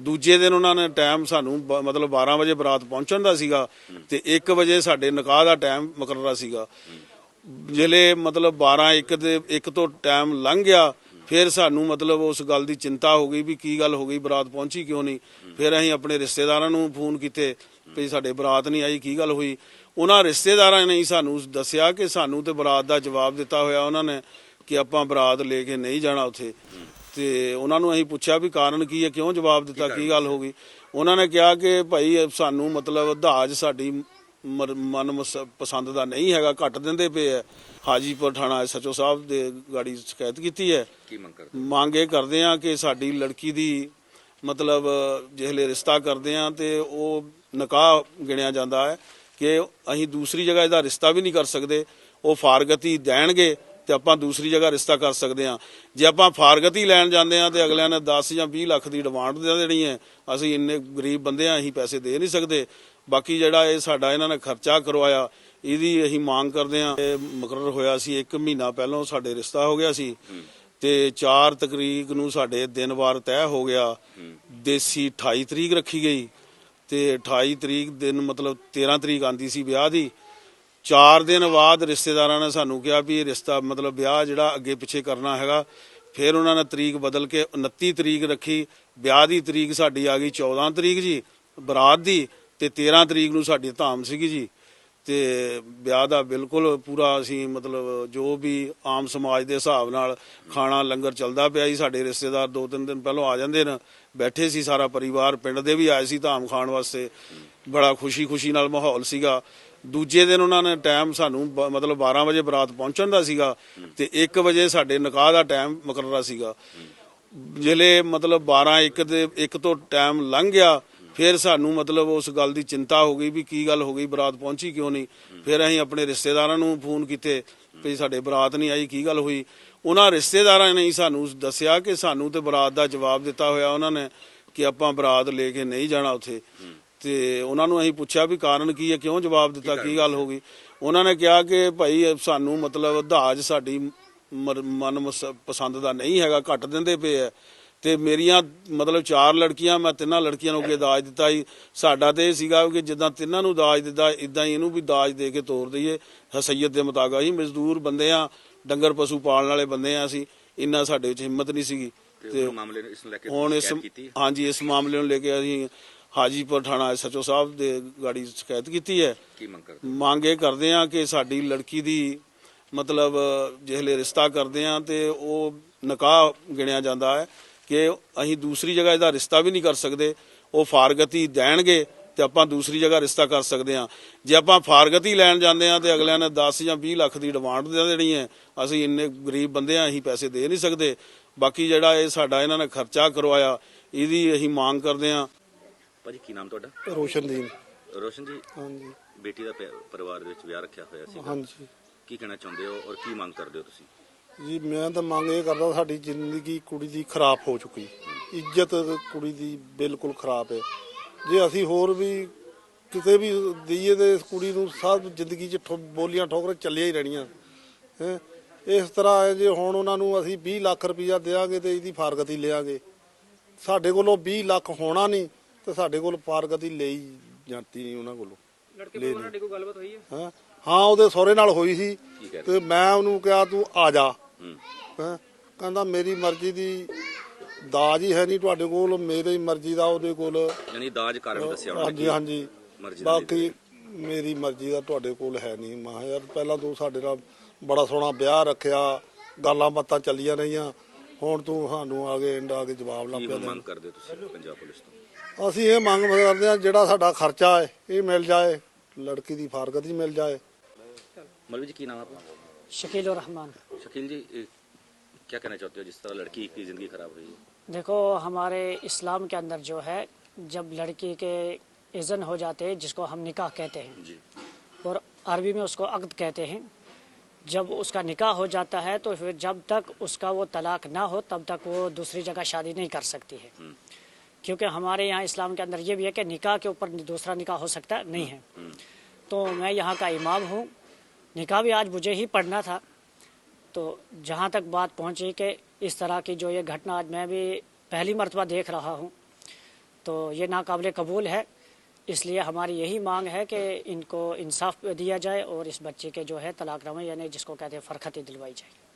ਦੂਜੇ ਦਿਨ ਉਹਨਾਂ ਨੇ ਟਾਈਮ ਸਾਨੂੰ ਬ- ਮਤਲਬ 12 ਵਜੇ ਬਰਾਤ ਪਹੁੰਚਣ ਦਾ ਸੀਗਾ ਤੇ 1 ਵਜੇ ਸਾਡੇ ਨਿਕਾਹ ਦਾ ਟਾਈਮ ਮੁਕਰਰਾ ਸੀਗਾ। ਜਿਹੜੇ ਮਤਲਬ 12 1 ਦੇ 1 ਤੋਂ ਟਾਈਮ ਲੰਘ ਗਿਆ, ਫਿਰ ਸਾਨੂੰ ਮਤਲਬ ਉਸ ਗੱਲ ਦੀ ਚਿੰਤਾ ਹੋ ਗਈ ਵੀ ਕੀ ਗੱਲ ਹੋ ਗਈ, ਬਰਾਤ ਪਹੁੰਚੀ ਕਿਉਂ ਨਹੀਂ? ਫਿਰ ਅਸੀਂ ਆਪਣੇ ਰਿਸ਼ਤੇਦਾਰਾਂ ਨੂੰ ਫੋਨ ਕੀਤੇ ਵੀ ਸਾਡੇ ਬਰਾਤ ਨਹੀਂ ਆਈ, ਕੀ ਗੱਲ ਹੋਈ? ਉਹਨਾਂ ਰਿਸ਼ਤੇਦਾਰਾਂ ਨੇ ਹੀ ਸਾਨੂੰ ਦੱਸਿਆ ਕਿ ਸਾਨੂੰ ਤੇ ਬਰਾਤ ਦਾ ਜਵਾਬ ਦਿੱਤਾ ਹੋਇਆ ਉਹਨਾਂ ਨੇ ਕਿ ਆਪਾਂ ਬਰਾਤ ਲੈ ਕੇ ਨਹੀਂ ਜਾਣਾ ਉੱਥੇ। ਤੇ ਉਹਨਾਂ ਨੂੰ ਅਸੀਂ ਪੁੱਛਿਆ ਵੀ ਕਾਰਨ ਕੀ ਹੈ ਕਿਉਂ ਜਵਾਬ ਦਿੱਤਾ ਕੀ ਗੱਲ ਹੋ ਗਈ। ਉਹਨਾਂ ਨੇ ਕਿਹਾ ਕਿ ਭਾਈ ਸਾਨੂੰ ਮਤਲਬ ਦਾਜ ਸਾਡੀ ਮਰ- ਮਨ ਮਸ- ਪਸੰਦ ਦਾ ਨਹੀਂ ਹੈਗਾ ਘੱਟ ਦਿੰਦੇ ਪਏ ਹੈ ਹਾਜੀਪੁਰ ਥਾਣਾ ਸਚੋ ਸਾਹਿਬ ਦੇ ਗਾੜੀ ਸ਼ਿਕਾਇਤ ਕੀਤੀ ਹੈ। ਕੀ ਮੰਗ ਕਰਦੇ ਮੰਗ ਇਹ ਕਰਦੇ ਆ ਕਿ ਸਾਡੀ ਲੜਕੀ ਦੀ ਮਤਲਬ ਜਿਹਲੇ ਰਿਸ਼ਤਾ ਕਰਦੇ ਆ ਤੇ ਉਹ ਨਿਕਾਹ ਗਿਣਿਆ ਜਾਂਦਾ ਹੈ ਕਿ ਅਸੀਂ ਦੂਸਰੀ ਜਗ੍ਹਾ ਇਹਦਾ ਰਿਸ਼ਤਾ ਵੀ ਨਹੀਂ ਕਰ ਸਕਦੇ। ਉਹ ਫਾਰਗਤੀ ਦੇਣਗੇ। ਤੇ ਆਪਾਂ ਦੂਸਰੀ ਜਗ੍ਹਾ ਰਿਸ਼ਤਾ ਕਰ ਸਕਦੇ ਹਾਂ। ਜੇ ਆਪਾਂ ਫਾਰਗਤੀ ਲੈਣ ਜਾਂਦੇ ਹਾਂ ਤੇ ਅਗਲਿਆਂ ਨੇ 10 ਜਾਂ 20 ਲੱਖ ਦੀ ਡਿਮਾਂਡ ਦੇ ਦੇਣੀ ਹੈ, ਅਸੀਂ ਇੰਨੇ ਗਰੀਬ ਬੰਦੇ ਆ ਅਸੀਂ ਪੈਸੇ ਦੇ ਨਹੀਂ ਸਕਦੇ। ਬਾਕੀ ਜਿਹੜਾ ਇਹ ਸਾਡਾ ਇਹਨਾਂ ਨੇ ਖਰਚਾ ਕਰਵਾਇਆ, ਇਹਦੀ ਅਸੀਂ ਮੰਗ ਕਰਦੇ ਹਾਂ। ਇਹ ਮੁਕਰਰ ਹੋਇਆ ਸੀ 1 ਮਹੀਨਾ ਪਹਿਲਾਂ ਸਾਡੇ ਰਿਸ਼ਤਾ ਹੋ ਗਿਆ ਸੀ ਤੇ 4 ਤਰੀਕ ਨੂੰ ਸਾਡੇ ਦਿਨ ਵਾਰ ਤੈਅ ਹੋ ਗਿਆ। ਦੇਸੀ 28 ਤਰੀਕ ਰੱਖੀ ਗਈ ਤੇ 28 ਤਰੀਕ ਦਿਨ ਮਤਲਬ 13 ਤਰੀਕ ਆਂਦੀ ਸੀ ਵਿਆਹ ਦੀ। 4 ਦਿਨ ਬਾਅਦ ਰਿਸ਼ਤੇਦਾਰਾਂ ਨੇ ਸਾਨੂੰ ਕਿਹਾ ਵੀ ਇਹ ਰਿਸ਼ਤਾ, ਮਤਲਬ ਵਿਆਹ ਜਿਹੜਾ ਅੱਗੇ ਪਿੱਛੇ ਕਰਨਾ ਹੈਗਾ, ਫਿਰ ਉਹਨਾਂ ਨੇ ਤਰੀਕ ਬਦਲ ਕੇ 29 ਤਰੀਕ ਰੱਖੀ, ਵਿਆਹ ਦੀ ਤਰੀਕ ਸਾਡੀ ਆ ਗਈ 14 ਤਰੀਕ ਜੀ, ਬਰਾਤ ਦੀ ਤੇ 13 ਤਰੀਕ ਨੂੰ ਸਾਡੀ ਧਾਮ ਸੀਗੀ ਜੀ। ਤੇ ਵਿਆਹ ਦਾ ਬਿਲਕੁਲ ਪੂਰਾ ਅਸੀਂ ਮਤਲਬ ਜੋ ਵੀ ਆਮ ਸਮਾਜ ਦੇ ਹਿਸਾਬ ਨਾਲ ਖਾਣਾ, ਲੰਗਰ ਚੱਲਦਾ ਪਿਆ ਸੀ ਸਾਡੇ ਰਿਸ਼ਤੇਦਾਰ ਦੋ ਤਿੰਨ ਦਿਨ ਪਹਿਲਾਂ ਆ ਜਾਂਦੇ ਨੇ, ਬੈਠੇ ਸੀ ਸਾਰਾ ਪਰਿਵਾਰ, ਪਿੰਡ ਦੇ ਵੀ ਆਏ ਸੀ ਧਾਮ ਖਾਣ ਵਾਸਤੇ। ਬੜਾ ਖੁਸ਼ੀ-ਖੁਸ਼ੀ ਨਾਲ ਮਾਹੌਲ ਸੀਗਾ। ਦੂਜੇ ਦਿਨ ਉਹਨਾਂ ਨੇ ਟਾਈਮ ਸਾਨੂੰ ਬ- ਮਤਲਬ 12 ਵਜੇ ਬਰਾਤ ਪਹੁੰਚਣ ਦਾ ਸੀਗਾ ਤੇ 1 ਵਜੇ ਸਾਡੇ ਨਿਕਾਹ ਦਾ ਟਾਈਮ ਮੁਕਰਰਾ ਸੀਗਾ। ਜਿਹੜੇ ਮਤਲਬ 12 1 ਦੇ 1 ਤੋਂ ਟਾਈਮ ਲੰਘ ਗਿਆ, ਫਿਰ ਸਾਨੂੰ ਮਤਲਬ ਉਸ ਗੱਲ ਦੀ ਚਿੰਤਾ ਹੋ ਗਈ ਵੀ ਕੀ ਗੱਲ ਹੋ ਗਈ, ਬਰਾਤ ਪਹੁੰਚੀ ਕਿਉਂ ਨਹੀਂ? ਫਿਰ ਅਸੀਂ ਆਪਣੇ ਰਿਸ਼ਤੇਦਾਰਾਂ ਨੂੰ ਫੋਨ ਕੀਤੇ ਵੀ ਸਾਡੇ ਬਰਾਤ ਨਹੀਂ ਆਈ, ਕੀ ਗੱਲ ਹੋਈ? ਉਹਨਾਂ ਰਿਸ਼ਤੇਦਾਰਾਂ ਨੇ ਹੀ ਸਾਨੂੰ ਦੱਸਿਆ ਕਿ ਸਾਨੂੰ ਤੇ ਬਰਾਤ ਦਾ ਜਵਾਬ ਦਿੱਤਾ ਹੋਇਆ ਉਹਨਾਂ ਨੇ ਕਿ ਆਪਾਂ ਬਰਾਤ ਲੈ ਕੇ ਨਹੀਂ ਜਾਣਾ ਉੱਥੇ। ਤੇ ਉਹਨਾਂ ਨੂੰ ਅਸੀਂ ਪੁੱਛਿਆ ਵੀ ਕਾਰਨ ਕੀ ਹੈ ਕਿਉਂ ਜਵਾਬ ਦਿੱਤਾ ਕੀ ਗੱਲ ਹੋ ਗਈ? ਉਹਨਾਂ ਨੇ ਕਿਹਾ ਕਿ ਭਾਈ ਸਾਨੂੰ ਮਤਲਬ ਦਾਜ ਸਾਡੀ ਮਨ ਪਸੰਦ ਦਾ ਨਹੀਂ ਹੈਗਾ ਘੱਟ ਦਿੰਦੇ ਪਏ ਹੈ ਤੇ ਮੇਰੀਆਂ ਮਤਲਬ ਚਾਰ ਲੜਕੀਆਂ ਮੈਂ ਤਿੰਨਾਂ ਲੜਕੀਆਂ ਨੂੰ ਅੱਗੇ ਦਾਜ ਦਿੱਤਾ ਸੀ। ਸਾਡਾ ਤੇ ਇਹ ਸੀਗਾ ਕਿ ਜਿੱਦਾਂ ਤਿੰਨਾਂ ਨੂੰ ਦਾਜ ਦਿੱਤਾ ਇਦਾਂ ਹੀ ਇਹਨੂੰ ਵੀ ਦਾਜ ਦੇ ਕੇ ਤੋਰ ਦਈਏ। ਹਸਈਅਤ ਦੇ ਮੁਤਾਬਕ ਅਸੀਂ ਮਜ਼ਦੂਰ ਬੰਦੇ ਆ ਡੰਗਰ ਪਸ਼ੂ ਪਾਲਣ ਵਾਲੇ ਬੰਦੇ ਆ ਅਸੀਂ। ਇੰਨਾ ਸਾਡੇ ਵਿੱਚ ਹਿੰਮਤ ਨਹੀਂ ਸੀਗੀ। ਤੇ ਕੇ ਹੁਣ ਇਸ? ਹਾਂਜੀ ਇਸ ਮਾਮਲੇ ਨੂੰ ਲੈ ਕੇ ਅਸੀਂ ਹਾਜੀਪੁਰ ਥਾਣਾ ਸਚੋ ਸਾਹਿਬ ਦੇ ਗਾੜੀ ਸ਼ਿਕਾਇਤ ਕੀਤੀ ਹੈ। ਕੀ ਮੰਗ ਕਰਦੇ ਮੰਗ ਇਹ ਕਰਦੇ ਆ ਕਿ ਸਾਡੀ ਲੜਕੀ ਦੀ ਮਤਲਬ ਜਿਹਲੇ ਰਿਸ਼ਤਾ ਕਰਦੇ ਆ ਤੇ ਉਹ ਨਿਕਾਹ ਗਿਣਿਆ ਜਾਂਦਾ ਹੈ ਕਿ ਅਸੀਂ ਦੂਸਰੀ ਜਗ੍ਹਾ ਇਹਦਾ ਰਿਸ਼ਤਾ ਵੀ ਨਹੀਂ ਕਰ ਸਕਦੇ। ਉਹ ਫਾਰਗਤੀ ਦੇਣਗੇ ਤੇ ਆਪਾਂ ਦੂਸਰੀ ਜਗ੍ਹਾ ਰਿਸ਼ਤਾ ਕਰ ਸਕਦੇ ਆ ਜੇ ਆਪਾਂ ਫਾਰਗਤੀ ਲੈਣ ਜਾਂਦੇ ਆ ਤੇ ਅਗਲਿਆਂ ਨੇ 10 ਜਾਂ 20 ਲੱਖ ਦੀ ਡਿਮਾਂਡ ਦੇ ਦੇਣੀ ਹੈ ਅਸੀਂ ਇੰਨੇ ਗਰੀਬ ਬੰਦੇ ਆ ਅਸੀਂ ਪੈਸੇ ਦੇ ਨਹੀਂ ਸਕਦੇ। ਬਾਕੀ ਜਿਹੜਾ ਇਹ ਸਾਡਾ ਇਹਨਾਂ ਨੇ ਖਰਚਾ ਕਰਵਾਇਆ ਇਹਦੀ ਅਸੀਂ ਮੰਗ ਕਰਦੇ ਆ ਭਾਜੀ ਕੀ ਨਾਮ ਤੁਹਾਡਾ? ਰੋਸ਼ਨਦੀਨ। ਰੋਸ਼ਨ ਜੀ? ਹਾਂਜੀ। ਬੇਟੀ ਦਾ ਪਿਆ- ਪਰਿਵਾਰ ਦੇ ਵਿੱਚ ਵਿਆਹ ਰੱਖਿਆ ਹੋਇਆ ਸੀ ਹਾਂਜੀ। ਕੀ ਕਹਿਣਾ ਚਾਹੁੰਦੇ ਹੋ ਔਰ ਕੀ ਮੰਗ ਕਰਦੇ ਹੋ ਤੁਸੀਂ? ਜੀ ਮੈਂ ਤਾਂ ਮੰਗ ਇਹ ਕਰਦਾ ਸਾਡੀ ਜ਼ਿੰਦਗੀ ਕੁੜੀ ਦੀ ਖਰਾਬ ਹੋ ਚੁੱਕੀ। ਇੱਜ਼ਤ ਕੁੜੀ ਦੀ ਬਿਲਕੁਲ ਖਰਾਬ ਹੈ। ਜੇ ਅਸੀਂ ਹੋਰ ਵੀ ਕਿਤੇ ਵੀ ਦਈਏ ਤੇ ਇਸ ਕੁੜੀ ਨੂੰ ਸਭ ਜ਼ਿੰਦਗੀ 'ਚ ਠੋ- ਬੋਲੀਆਂ ਠੋਕਰਾਂ ਚੱਲੀਆਂ ਹੀ ਰਹਿਣੀਆਂ। ਹੈ? ਇਸ ਤਰ੍ਹਾਂ ਹੈ ਜੇ ਹੁਣ ਉਹਨਾਂ ਨੂੰ ਅਸੀਂ 20 ਲੱਖ ਰੁਪਈਆ ਦੇਾਂਗੇ ਤੇ ਇਹਦੀ ਫਾਰਗਤੀ ਲਿਆਂਗੇ। ਸਾਡੇ ਕੋਲੋਂ 20 ਲੱਖ ਹੋਣਾ ਨਹੀਂ। ਤੇ ਸਾਡੇ ਕੋਲ ਫਾਰਗਤੀ ਲਈ ਜਾਂਦੀ ਨਹੀਂ ਉਹਨਾਂ ਕੋਲੋਂ। ਲੜਕੇ ਕੋਲ ਤੁਹਾਡੀ ਕੋਈ ਗੱਲਬਾਤ ਹੋਈ ਹੈ? ਹਾਂ ਉਹਦੇ ਸਹੁਰੇ ਨਾਲ ਹੋਈ ਸੀ। ਤੇ ਮੈਂ ਉਹਨੂੰ ਕਿਹਾ ਤੂੰ ਆ ਜਾ। ਹੂੰ। ਹੈਂ? ਕਹਿੰਦਾ ਮੇਰੀ ਮਰਜ਼ੀ ਦੀ ਦਾਜ ਹੀ ਹੈ ਨਹੀਂ ਤੁਹਾਡੇ ਕੋਲ ਮੇਰੀ ਮਰਜ਼ੀ ਦਾ ਉਹਦੇ ਕੋਲ। ਯਾਨੀ ਦਾਜ ਕਾਰਨ ਦੱਸਿਆ ਉਹਨਾਂ ਹਾਂਜੀ ਨੇ ਹਾਂਜੀ। ਮਰਜ਼ੀ ਦਾ ਬਾਕੀ ਮੇਰੀ ਮਰਜ਼ੀ ਦਾ ਤੁਹਾਡੇ ਕੋਲ ਹੈ ਨਹੀਂ। ਮੈਂ ਯਾਰ ਪਹਿਲਾਂ ਤੂੰ ਸਾਡੇ ਨਾਲ ਬੜਾ ਸੋਹਣਾ ਵਿਆਹ ਰੱਖਿਆ ਗੱਲਾਂ ਬਾਤਾਂ ਚੱਲੀਆਂ ਰਹੀਆਂ। ਹੁਣ ਤੂੰ ਸਾਨੂੰ ਆ ਕੇ ਇੰਡ ਆ ਕੇ ਜਵਾਬ ਕੀ ਪਿਆ। ਮੰਗ ਕਰਦੇ ਹੋ ਤੁਸੀਂ ਪੰਜਾਬ ਪੁਲਿਸ ਤੋਂ? ਅਸੀਂ ਇਹ ਮੰਗ ਕਰਦੇ ਹਾਂ ਜਿਹੜਾ ਸਾਡਾ ਖਰਚਾ ਹੈ ਇਹ ਮਿਲ ਜਾਏ ਲੜਕੀ ਦੀ ਫਾਰਗਤੀ ਮਿਲ ਜਾਏ मौलवी जी की नाम है आपका शकील रहमान शकील जी ए, क्या कहना चाहते हो जिस तरह लड़की की जिंदगी खराब हुई है देखो हमारे इस्लाम के अंदर जो है जब लड़की के इज़न हो जाते हैं जिसको हम निकाह कहते हैं जी और अरबी में उसको अक़द कहते हैं जब उसका निकाह हो जाता है तो फिर जब तक उसका वो तलाक ना हो तब तक वो दूसरी जगह शादी नहीं कर सकती है क्योंकि हमारे यहाँ इस्लाम के अंदर ये भी है कि निकाह के ऊपर दूसरा निकाह हो सकता नहीं है। तो मैं यहाँ का इमाम हूँ। निकाह भी आज मुझे ही पढ़ना था। तो जहाँ तक बात पहुँची कि इस तरह की जो ये घटना आज मैं भी पहली मरतबा देख रहा हूँ तो ये नाकाबिल कबूल है। इसलिए हमारी यही मांग है कि इनको इंसाफ दिया जाए और इस बच्चे के जो है तलाक तलाकनामे यानी जिसको कहते हैं फरखती दिलवाई जाए।